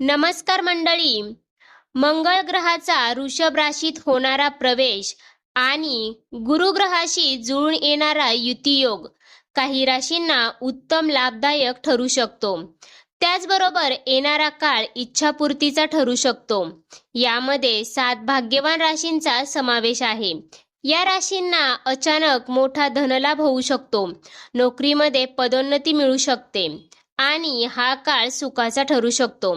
नमस्कार मंडळी. मंगळ ग्रहाचा वृषभ राशीत होणारा प्रवेश आणि गुरुग्रहाशी जुळून येणारा युतियोग काही राशींना उत्तम लाभदायक ठरू शकतो. त्याचबरोबर येणारा काळ इच्छापूर्तीचा ठरू शकतो. यामध्ये सात भाग्यवान राशींचा समावेश आहे. या राशींना अचानक मोठा धनलाभ होऊ शकतो. नोकरीमध्ये पदोन्नती मिळू शकते. आणि हा काळ सुखाचा ठरू शकतो.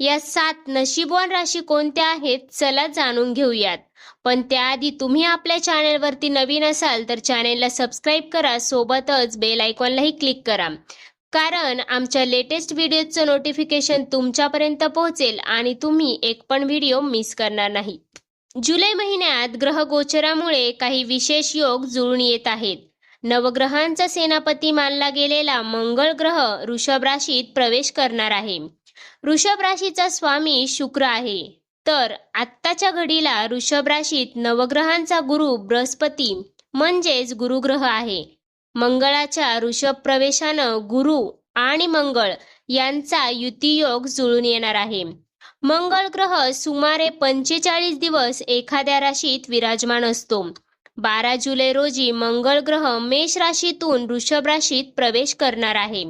या सात नशीबवान राशी कोणत्या आहेत? चला जाणून घेऊयात. पण त्याआधी तुम्ही आपल्या चॅनेलवरती नवीन असाल तर चॅनेलला सबस्क्राईब करा. सोबतच बेल आयकॉनलाही क्लिक करा. कारण आमच्या लेटेस्ट व्हिडिओचं नोटिफिकेशन तुमच्यापर्यंत पोहोचेल आणि तुम्ही एक पण व्हिडिओ मिस करणार नाही. जुलै महिन्यात ग्रह गोचरामुळे काही विशेष योग जुळून येत आहेत. नवग्रहांचा सेनापती मानला गेलेला मंगळ ग्रह वृषभ राशीत प्रवेश करणार आहे. वृषभ राशीचा स्वामी शुक्र आहे. तर आत्ताच्या घडीला वृषभ राशीत नवग्रहांचा गुरु बृहस्पती म्हणजेच गुरुग्रह आहे. मंगळाच्या ऋषभ प्रवेशानं गुरु आणि मंगळ यांचा युतीयोग जुळून येणार आहे. मंगळ ग्रह सुमारे पंचेचाळीस दिवस एखाद्या राशीत विराजमान असतो. बारा जुलै रोजी मंगळ ग्रह मेष राशीतून वृषभ राशीत प्रवेश करणार आहे.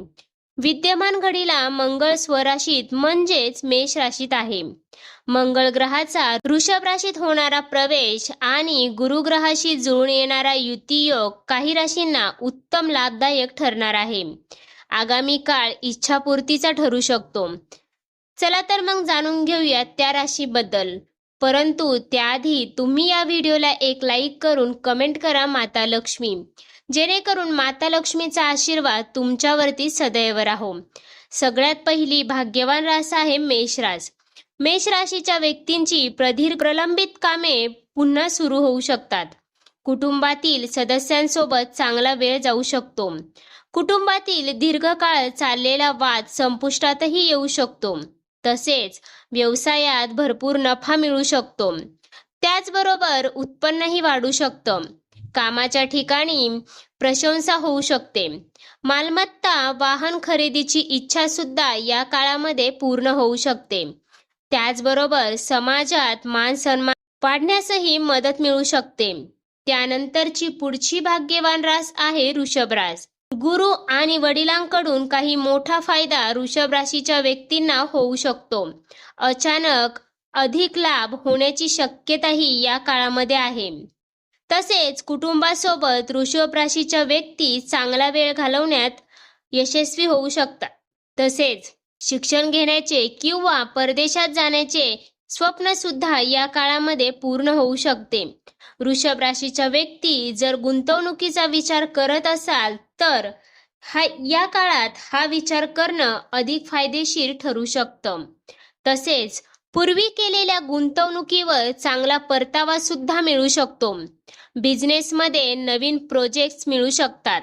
विद्यमान घडीला मंगळ स्वराशीत म्हणजेच मेष राशीत आहे. मंगळ ग्रहाचा वृषभ राशीत होणारा प्रवेश आणि गुरुग्रहाशी जुळून येणारा युतीयोग काही राशींना उत्तम लाभदायक ठरणार आहे. आगामी काळ इच्छापूर्तीचा ठरू शकतो. चला तर मग जाणून घेऊया त्या राशीबद्दल. परंतु त्याआधी तुम्ही या व्हिडिओला एक लाईक करून कमेंट करा माता लक्ष्मी. जेणेकरून माता लक्ष्मीचा आशीर्वाद तुमच्यावरती सदैव राहो. सगळ्यात पहिली भाग्यवान रास आहे मेषराज मेष राशीच्या व्यक्तींची प्रधीर प्रलंबित कामे पुन्हा सुरू होऊ शकतात. कुटुंबातील सदस्यांसोबत चांगला वेळ जाऊ शकतो. कुटुंबातील दीर्घकाळ चाललेला वाद संपुष्टातही येऊ शकतो. तसेच व्यवसायात भरपूर नफा मिळू शकतो. त्याचबरोबर उत्पन्नही वाढू शकतं. कामाच्या ठिकाणी प्रशंसा होऊ शकते. मालमत्ता वाहन खरेदीची इच्छा सुद्धा या काळामध्ये पूर्ण होऊ शकते. त्याचबरोबर समाजात मान सन्मान वाढण्यासही मदत मिळू शकते. त्यानंतरची पुढची भाग्यवान रास आहे ऋषभ रास गुरु आणि वडिलांकडून काही मोठा फायदा वृषभ राशीच्या व्यक्तींना होऊ शकतो. अचानक अधिक लाभ होण्याची शक्यताही या काळामध्ये आहे. तसेच कुटुंबासोबत वृषभ राशीच्या व्यक्ती चांगला वेळ घालवण्यात यशस्वी होऊ शकतात. तसेच शिक्षण घेण्याचे किंवा परदेशात जाण्याचे स्वप्न सुद्धा या काळामध्ये पूर्ण होऊ शकते. वृषभ राशीच्या व्यक्ती जर गुंतवणुकीचा विचार करत असाल तर हा या काळात हा विचार करणं अधिक फायदेशीर ठरू शकतं. तसेच पूर्वी केलेल्या गुंतवणुकीवर चांगला परतावा सुद्धा मिळू शकतो. बिझनेसमध्ये नवीन प्रोजेक्ट्स मिळू शकतात.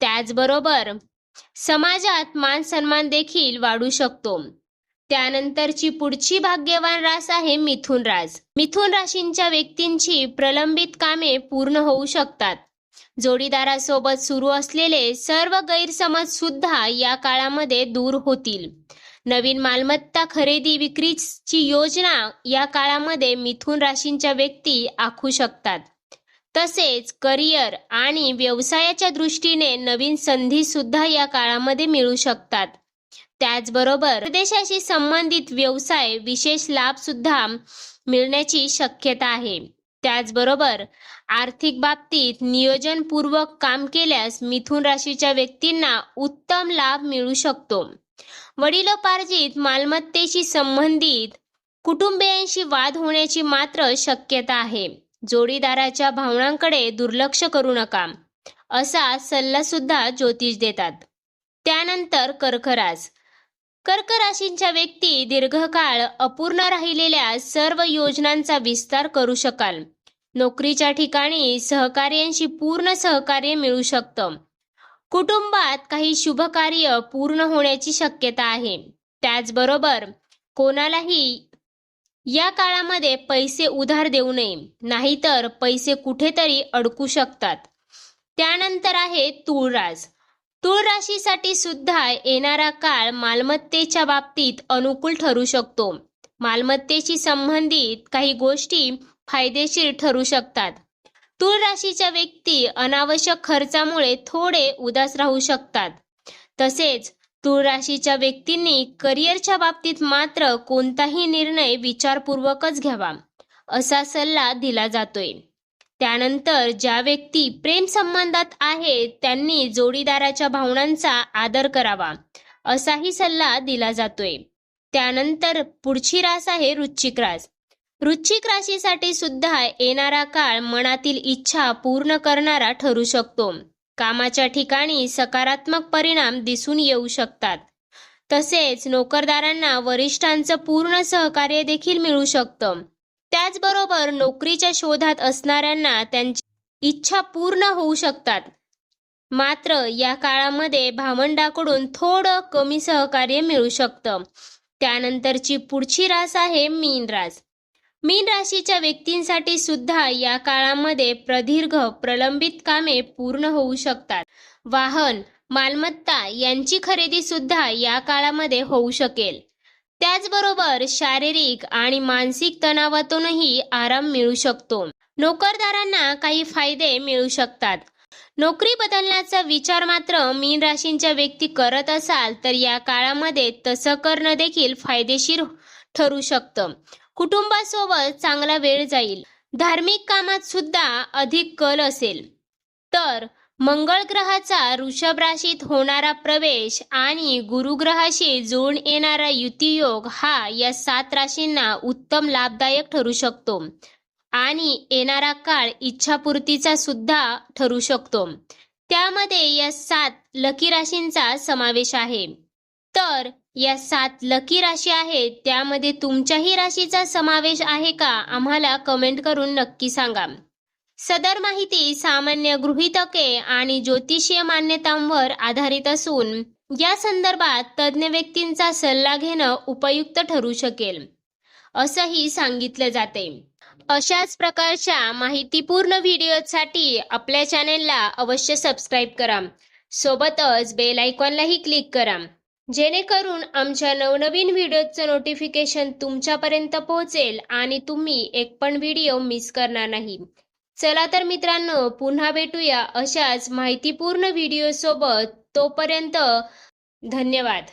त्याचबरोबर समाजात मान सन्मान देखील वाढू शकतो. त्यानंतरची पुढची भाग्यवान रास आहे मिथुन रास. मिथुन राशींच्या व्यक्तींची प्रलंबित कामे पूर्ण होऊ शकतात. जोडीदारासोबत सुरू असलेले सर्व गैरसमज सुद्धा या काळामध्ये दूर होतील. नवीन मालमत्ता खरेदी विक्रीची योजना या काळामध्ये मिथुन राशींच्या व्यक्ती आखू शकतात. तसेच करिअर आणि व्यवसायाच्या दृष्टीने नवीन संधी सुद्धा या काळामध्ये मिळू शकतात. त्याचबरोबर प्रदेशाशी संबंधित व्यवसाय विशेष लाभ सुद्धा मिळण्याची शक्यता आहे. त्याचबरोबर आर्थिक बाबतीत नियोजनपूर्वक काम केल्यास मिथुन राशीच्या व्यक्तींना उत्तम लाभ मिळू शकतो. वडिलोपार्जित मालमत्तेशी संबंधित कुटुंबियांशी वाद होण्याची मात्र शक्यता आहे. जोडीदाराच्या भावनांकडे दुर्लक्ष करू नका असा सल्ला सुद्धा ज्योतिष देतात. त्यानंतर कर्करास कर्क राशींच्या व्यक्ती दीर्घकाळ अपूर्ण राहिलेल्या सर्व योजनांचा विस्तार करू शकाल. नोकरीच्या ठिकाणी सहकार्यांशी पूर्ण सहकार्य मिळू शकतं. कुटुंबात काही शुभ कार्य पूर्ण होण्याची शक्यता आहे. त्याचबरोबर कोणालाही या काळामध्ये पैसे उधार देऊ नये नाहीतर पैसे कुठेतरी अडकू शकतात. त्यानंतर आहे तुळराज. तूळ राशीसाठी सुद्धा येणारा काळ मालमत्तेच्या बाबतीत अनुकूल ठरू शकतो. मालमत्तेशी संबंधित काही गोष्टी फायदेशीर ठरू शकतात. तूळ राशीच्या व्यक्ती अनावश्यक खर्चामुळे थोडे उदास राहू शकतात. तसेच तूळ राशीच्या व्यक्तींनी करिअरच्या बाबतीत मात्र कोणताही निर्णय विचारपूर्वकच घ्यावा असा सल्ला दिला जातोय. त्यानंतर ज्या व्यक्ती प्रेम संबंधात आहेत त्यांनी जोडीदाराच्या भावनांचा आदर करावा असाही सल्ला दिला जातोय. त्यानंतर पुढची रास आहे रुचिक रास. वृश्चिक राशीसाठी सुद्धा येणारा काळ मनातील इच्छा पूर्ण करणारा ठरू शकतो. कामाच्या ठिकाणी सकारात्मक परिणाम दिसून येऊ शकतात. तसेच नोकरदारांना वरिष्ठांचं पूर्ण सहकार्य देखील मिळू शकतं. त्याचबरोबर नोकरीच्या शोधात असणाऱ्यांना त्यांची इच्छा पूर्ण होऊ शकतात. मात्र या काळामध्ये भावंडाकडून थोडं कमी सहकार्य मिळू शकतं. त्यानंतरची पुढची रास आहे मीन रास. मीन राशीच्या व्यक्तींसाठी सुद्धा या काळामध्ये प्रदीर्घ प्रलंबित कामे पूर्ण होऊ शकतात. वाहन मालमत्ता यांची खरेदी सुद्धा या काळामध्ये होऊ शकेल. त्याचबरोबर शारीरिक आणि मानसिक तणावातूनही आराम मिळू शकतो. नोकरदारांना काही फायदे मिळू शकतात. नोकरी बदलण्याचा विचार मात्र मीन राशींच्या व्यक्ती करत असाल तर या काळामध्ये तसं करणं देखील फायदेशीर ठरू शकतं. कुटुंबासोबत चांगला वेळ जाईल. धार्मिक कामात सुद्धा अधिक कल असेल. तर मंगळ ग्रहाचा वृषभ राशीत होणारा प्रवेश आणि गुरुग्रहाशी जुळून येणारा युतियोग हा या सात राशींना उत्तम लाभदायक ठरू शकतो. आणि येणारा काळ इच्छापूर्तीचा सुद्धा ठरू शकतो. त्यामध्ये या सात लकी राशींचा समावेश आहे. तर या सात लकी राशी आहेत त्यामध्ये तुमच्याही राशीचा समावेश आहे का? आम्हाला कमेंट करून नक्की सांगा. सदर माहिती सामान्य गृहीतके आणि ज्योतिषीय मान्यतांवर आधारित असून या संदर्भात तज्ज्ञ व्यक्तींचा सल्ला घेणं उपयुक्त ठरू शकेल. असंही सांगितलं जाते. अशाच प्रकारच्या माहितीपूर्ण व्हिडिओसाठी आपल्या चॅनेलला अवश्य सबस्क्राईब करा. सोबतच बेल आयकॉनलाही क्लिक करा. जेणेकरून आमच्या नवनवीन व्हिडिओचं नोटिफिकेशन तुमच्यापर्यंत पोहोचेल आणि तुम्ही एक पण व्हिडिओ मिस करणार नाही. चला तर मित्रांनो पुन्हा भेटूया अशाच माहितीपूर्ण व्हिडिओ सोबत. तोपर्यंत धन्यवाद.